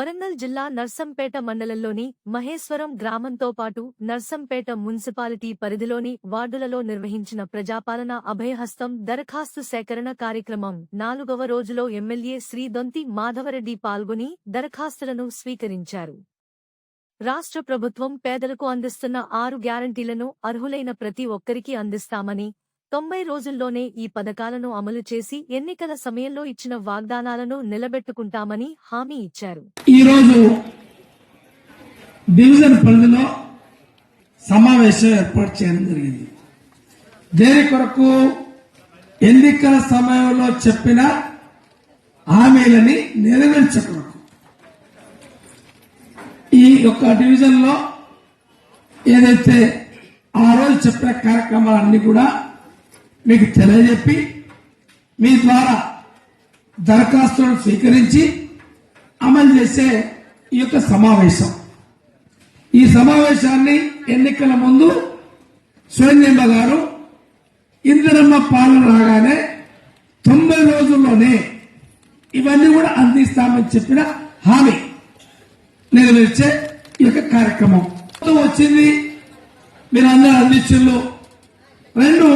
వరంగల్ జిల్లా నర్సంపేట మండలంలోని మహేశ్వరం గ్రామంతో పాటు నర్సంపేట మున్సిపాలిటీ పరిధిలోని వార్డులలో నిర్వహించిన ప్రజాపాలన అభయహస్తం దరఖాస్తు సేకరణ కార్యక్రమం నాలుగవ రోజులో ఎమ్మెల్యే శ్రీ దొంతి మాధవరెడ్డి పాల్గొని దరఖాస్తులను స్వీకరించారు. రాష్ట్ర ప్రభుత్వం పేదలకు అందిస్తున్న ఆరు గ్యారంటీలను అర్హులైన ప్రతి ఒక్కరికి అందిస్తామని తొంభై రోజుల్లోనే ఈ పథకాలను అమలు చేసి ఎన్నికల సమయంలో ఇచ్చిన వాగ్దానాలను నిలబెట్టుకుంటామని హామీ ఇచ్చారు. ఈరోజు డివిజన్ పరిధిలో సమావేశం ఏర్పాటు చేయడం జరిగింది. దేని కొరకు ఎన్నికల సమయంలో చెప్పిన హామీలని నెరవేర్చే ఈ యొక్క డివిజన్లో ఏదైతే ఆ రోజు చెప్పిన కార్యక్రమాలన్నీ కూడా మీకు తెలియజెప్పి మీ ద్వారా దరఖాస్తులను స్వీకరించి అమలు చేసే ఈ యొక్క సమావేశం. ఈ సమావేశాన్ని ఎన్నికల ముందు సోనియమ్మ గారు ఇందిరమ్మ పాలన రాగానే తొంభై రోజుల్లోనే ఇవన్నీ కూడా అందిస్తామని చెప్పిన హామీ నెరవేర్చే ఈ యొక్క కార్యక్రమం. వచ్చింది మీరు అందరూ అందించు రెండు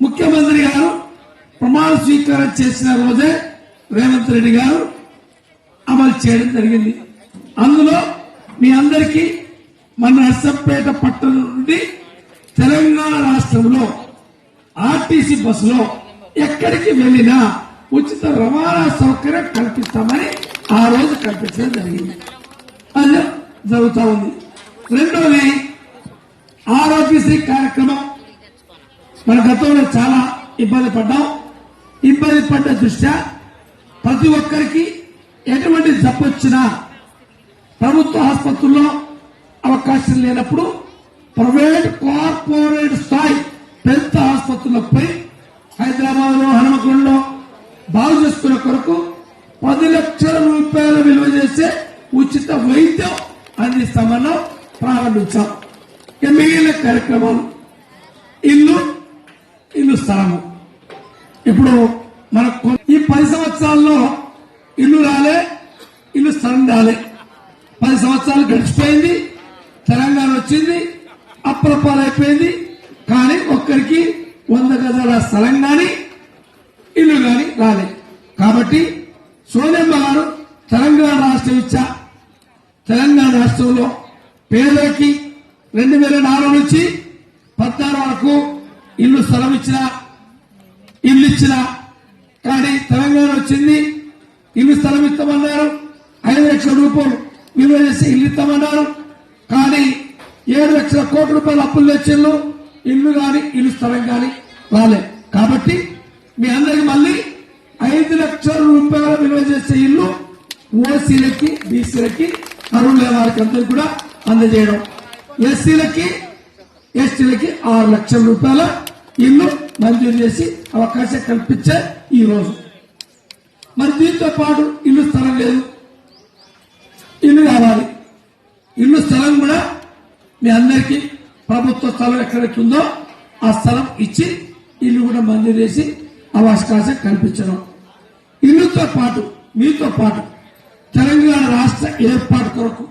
ముఖ్యమంత్రి గారు ప్రమాణ స్వీకారం చేసిన రోజే రేవంత్ రెడ్డి గారు అమలు చేయడం జరిగింది. అందులో మీ అందరికీ మన నర్సంపేట పట్టణం నుండి తెలంగాణ రాష్ట్రంలో ఆర్టీసీ బస్సులో ఎక్కడికి వెళ్ళినా ఉచిత రవాణా సౌకర్యం కల్పిస్తామని ఆ రోజు కల్పించడం జరిగింది. అది జరుగుతూ ఉంది. రెండోది ఆరోగ్యశ్రీ కార్యక్రమం మన గతంలో చాలా ఇబ్బంది పడ్డాం. ఇబ్బంది పడ్డ దృష్ట్యా ప్రతి ఒక్కరికి ఎటువంటి జబ్బు వచ్చినా ప్రభుత్వ ఆసుపత్రుల్లో అవకాశం లేనప్పుడు ప్రైవేట్ కార్పొరేట్ స్థాయి పెద్ద ఆసుపత్రులకు పోయి హైదరాబాద్లో హనుమకొండలో బాగు చేసుకునే కొరకు పది లక్షల రూపాయల విలువ చేసే ఉచిత వైద్యం అందిస్తామన్నా ప్రారంభించాం. ఇక మిగిలిన కార్యక్రమాలు ఇల్లు ఇల్లు స్థలము. ఇప్పుడు మనకు ఈ పది సంవత్సరాల్లో ఇల్లు రాలే ఇల్లు స్థలం రాలే. పది సంవత్సరాలు గడిచిపోయింది తెలంగాణ వచ్చింది అప్రపాలైపోయింది కానీ ఒక్కరికి వంద గజాల స్థలం కానీ ఇల్లు కానీ రాలే. కాబట్టి సోనియమ్మ గారు తెలంగాణ రాష్ట్రం ఇచ్చా. తెలంగాణ రాష్ట్రంలో పేదలకి రెండు వేల నాలుగు నుంచి పద్నాలుగు వరకు ఇల్లు స్థలం ఇచ్చినా ఇల్లు ఇచ్చినా. కానీ తెలంగాణ వచ్చింది ఇల్లు స్థలం ఇస్తామన్నారు ఐదు లక్షల రూపాయలు విలువ చేసి ఇల్లు ఇస్తామన్నారు. కానీ ఏడు లక్షల కోట్ల రూపాయలు అప్పులు తెచ్చిళ్ళు ఇల్లు కానీ ఇల్లు స్థలం కానీ రాలే. కాబట్టి మీ అందరికి మళ్ళీ ఐదు లక్షల రూపాయల విలువ చేసే ఇల్లు ఓసీలకి బీసీలకి అరువుల వారికి అందరికి కూడా అందజేయడం. ఎస్సీలకి ఎస్టీలకి ఆరు లక్షల రూపాయల ఇల్లు మంజూరు చేసి అవకాశం కల్పించే ఈ రోజు. మరి దీంతో పాటు ఇల్లు స్థలం లేదు. ఇల్లు కావాలి. ఇల్లు స్థలం కూడా మీ అందరికీ ప్రభుత్వ స్థలం ఎక్కడైతే ఉందో ఆ స్థలం ఇచ్చి ఇల్లు కూడా మంజూరు చేసి అవకాశం కల్పించడం. ఇల్లుతో పాటు మీతో పాటు తెలంగాణ రాష్ట్ర ఏర్పాటు కొరకు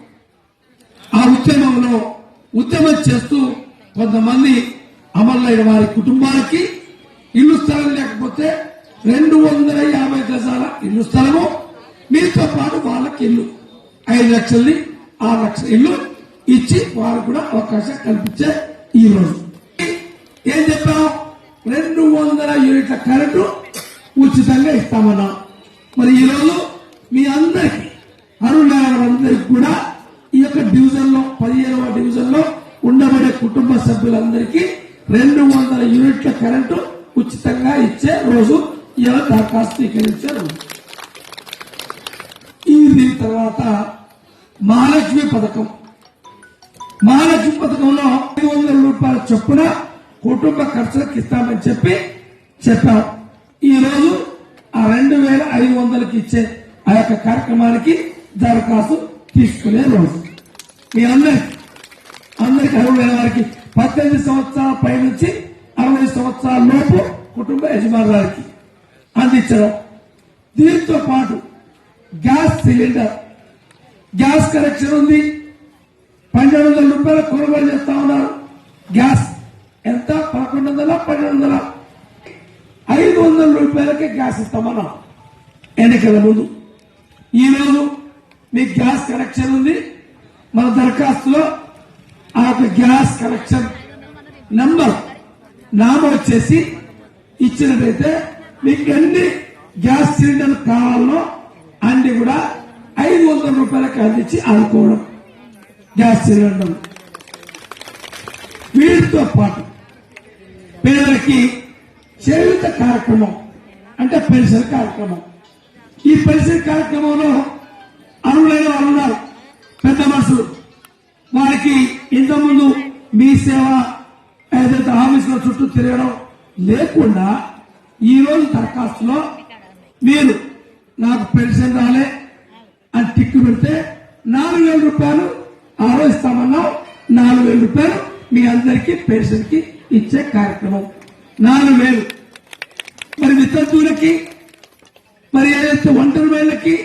ఆ ఉద్యమంలో ఉద్యమం చేస్తూ కొంతమంది అమరులైన వారి కుటుంబాలకి ఇల్లు స్థలం లేకపోతే రెండు వందల యాభై గజాల ఇల్లు స్థలము. మీతో పాటు వాళ్ళకి ఇల్లు. ఐదు లక్షల్ని ఆరు లక్షల ఇల్లు ఇచ్చి వారు కూడా అవకాశం కల్పించే ఈ రోజు. ఏం చెప్పాం? రెండు వందల యూనిట్ల కరెంటు ఉచితంగా ఇస్తామన్నాం. మరి ఈ రోజు మీ అందరికి అరుణాలందరికి కూడా ఈ యొక్క డివిజన్లో పదిహేనవ డివిజన్లో ఉండబడే కుటుంబ సభ్యులందరికీ రెండు వందల యూనిట్ల కరెంటు ఉచితంగా ఇచ్చే రోజు ఇలా దరఖాస్తు స్వీకరించే రోజు ఈ దీని తర్వాత మహాలక్ష్మి పథకం. మహాలక్ష్మి పథకంలో ఐదు వందల రూపాయల చొప్పున కుటుంబ ఖర్చులకు ఇస్తామని చెప్పి చెప్పాం. ఈ రోజు ఆ రెండు వేల ఐదు వందలకి ఇచ్చే ఆ యొక్క కార్యక్రమానికి దరఖాస్తు తీసుకునే రోజు మీ అందరికి అందరికి అర్హులైన వారికి పద్దెనిమిది సంవత్సరాల పై నుంచి అరవై సంవత్సరాల లోపు కుటుంబ యజమానులకి అందించడం. దీంతో పాటు గ్యాస్ సిలిండర్ గ్యాస్ కనెక్షన్ ఉంది. పన్నెండు వందల రూపాయలు కొనుగోలు చేస్తా ఉన్నారు. గ్యాస్ ఎంత? పదకొండు వందల పన్నెండు వందల? ఐదు వందల రూపాయలకే గ్యాస్ ఇస్తామన్నాం ఎన్నికల ముందు. ఈ రోజు మీకు గ్యాస్ కనెక్షన్ ఉంది. మన దరఖాస్తులో ఆ యొక్క గ్యాస్ కనెక్షన్ నంబర్ నామోదు చేసి ఇచ్చినట్టయితే మీకు ఎన్ని గ్యాస్ సిలిండర్ కావాలో అన్ని కూడా ఐదు వందల రూపాయలకు అందించి ఆదుకోవడం గ్యాస్ సిలిండర్ వీటితో పాటు పేదలకి చేయుత కార్యక్రమం అంటే పెన్షన్ కార్యక్రమం. ఈ పెన్షన్ కార్యక్రమంలో అరువులైన వారు ఉన్నారు. పెద్ద మనుషులు. వారికి ఇంతకుముందు మీ సేవ ఏదైతే ఆఫీసుల చుట్టూ తిరగడం లేకుండా ఈ రోజు దరఖాస్తులో మీరు నాకు పెన్షన్ రాలే అని టిక్కు పెడితే నాలుగు వేల రూపాయలు ఆ ఇస్తామన్నాం నాలుగు వేల రూపాయలు మీ అందరికీ పెన్షన్కి ఇచ్చే కార్యక్రమం. నాలుగు వేలు. మరి వితంతువులకి మరి ఏదైతే ఒంటరి వేళ్ళకి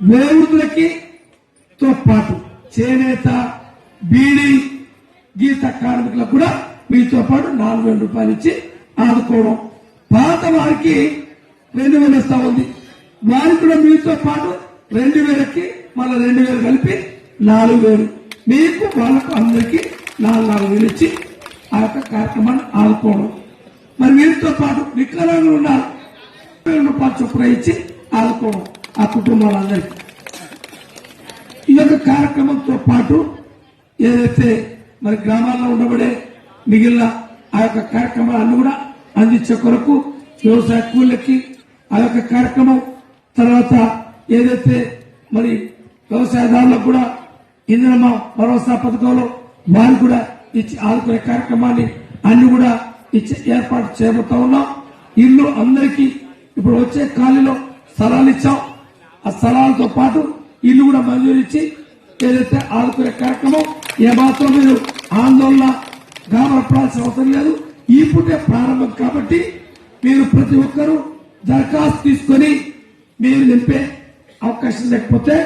వేరులకి తో పాటు చేనేత బీడీ గీత కార్మికులకు కూడా మీతో పాటు నాలుగు వేల రూపాయలు ఇచ్చి ఆదుకోవడం. పాత వారికి రెండు వేలు ఇస్తా ఉంది. వారికి కూడా మీతో పాటు రెండు వేలకి మళ్ళీ రెండు వేలు కలిపి నాలుగు వేలు. మీకు వాళ్ళకు అందరికి నాలుగు నాలుగు వేలు ఇచ్చి ఆ యొక్క కార్యక్రమాన్ని ఆదుకోవడం. మరి వీరితో పాటు వికలాంగులు ఉన్నారు. రూపాయలు చొప్పున ఇచ్చి ఆదుకోవడం ఆ కుటుంబాలందరికీ. ఈ యొక్క కార్యక్రమంతో పాటు ఏదైతే మరి గ్రామాల్లో ఉండబడే మిగిలిన ఆ యొక్క కార్యక్రమాలను కూడా అందించే కొరకు వ్యవసాయ కూలీలకి ఆ యొక్క కార్యక్రమం తర్వాత ఏదైతే మరి వ్యవసాయదారులకు కూడా ఇందిరమ్మ భరోసా పథకంలో వారు కూడా ఇచ్చి ఆదుకునే కార్యక్రమాన్ని అన్ని కూడా ఇచ్చి ఏర్పాటు చేయబోతా ఉన్నాం. ఇల్లు అందరికీ ఇప్పుడు వచ్చే ఖాళీలో స్థలాలు ఇచ్చాం. ఆ స్థలాలతో పాటు ఇల్లు కూడా మంజూరు ఇచ్చి ఏదైతే ఆదుకునే కార్యక్రమం ఏమాత్రం మీరు ఆందోళన గాబరపడాల్సిన అవసరం లేదు. ఈ పుట్టే ప్రారంభం కాబట్టి మీరు ప్రతి ఒక్కరూ దరఖాస్తు తీసుకొని మీరు నింపే అవకాశం లేకపోతే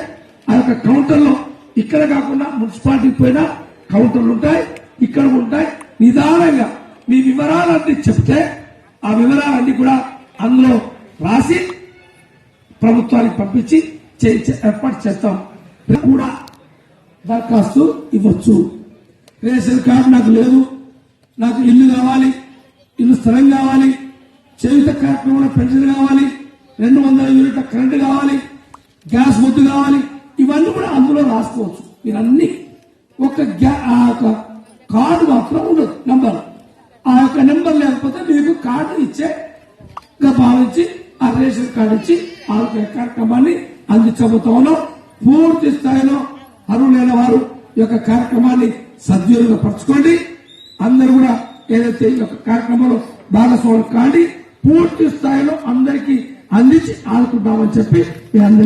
ఆ యొక్క కౌంటర్లో ఇక్కడ కాకుండా మున్సిపాలిటీకి పోయినా కౌంటర్లు ఉంటాయి ఇక్కడ ఉంటాయి. నిదానంగా మీ వివరాలన్నీ చెప్తే ఆ వివరాలన్నీ కూడా అందులో రాసి ప్రభుత్వానికి పంపించి చేయించే ఏర్పాటు చేస్తాం. కూడా దరఖాస్తు ఇవ్వచ్చు. రేషన్ కార్డు నాకు లేదు నాకు ఇల్లు కావాలి ఇల్లు స్థలం కావాలి చేయుత కార్యక్రమంలో పెన్షన్ కావాలి రెండు వందల యూనిట్ల కరెంట్ కావాలి గ్యాస్ ముద్దు కావాలి ఇవన్నీ కూడా అందులో రాసుకోవచ్చు. ఇవన్నీ ఒక గ్యా- ఆ యొక్క కార్డు మాత్రం ఉండదు నంబర్. ఆ యొక్క నెంబర్ లేకపోతే మీకు కార్డు ఇచ్చే భావించి ఆ రేషన్ కార్డు ఇచ్చి ఆ యొక్క కార్యక్రమాన్ని అందించబోతా పూర్తి స్థాయిలో అర్హులైన వారు ఈ యొక్క కార్యక్రమాన్ని సద్వినియోగపరచుకోండి అందరూ కూడా ఏదైతే ఈ యొక్క కార్యక్రమంలో భాగస్వాములు కాండి పూర్తి స్థాయిలో అందరికీ అందించి ఆడుకుంటామని చెప్పి మీ అందరికీ